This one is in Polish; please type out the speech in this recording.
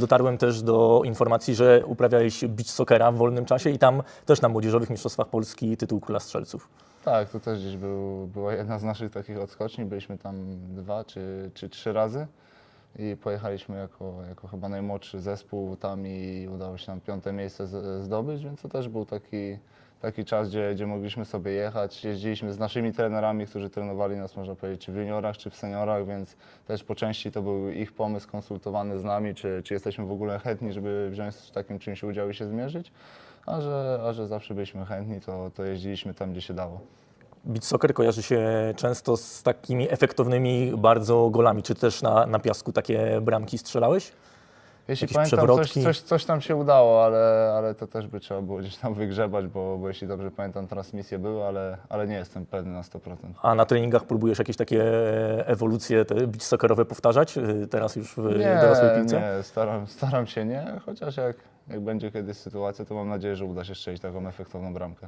Dotarłem też do informacji, że uprawiałeś beach soccera w wolnym czasie i tam też na młodzieżowych mistrzostwach Polski tytuł króla strzelców. Tak, to też gdzieś był, była jedna z naszych takich odskoczni. Byliśmy tam dwa czy, czy trzy razy i pojechaliśmy jako, jako chyba najmłodszy zespół tam i udało się nam piąte miejsce zdobyć, więc to też był taki, taki czas, gdzie, gdzie mogliśmy sobie jechać. Jeździliśmy z naszymi trenerami, którzy trenowali nas, można powiedzieć, czy w juniorach, czy w seniorach, więc też po części to był ich pomysł konsultowany z nami, czy, czy jesteśmy w ogóle chętni, żeby wziąć w takim czymś udział i się zmierzyć. A że, a że zawsze byliśmy chętni, to, to jeździliśmy tam, gdzie się dało. Beach soccer kojarzy się często z takimi efektownymi bardzo golami. Czy też na, na piasku takie bramki strzelałeś? Jeśli pamiętam, coś, przewrotki? coś, coś tam się udało, ale, ale to też by trzeba było gdzieś tam wygrzebać, bo, bo jeśli dobrze pamiętam, transmisje były, ale, ale nie jestem pewny na 100%. A na treningach próbujesz jakieś takie ewolucje te beach soccerowe powtarzać? y, Teraz już w dorosłej piłce? nie, staram, staram się nie, chociaż jak, jak będzie kiedyś sytuacja, to mam nadzieję, że uda się strzelić taką efektowną bramkę.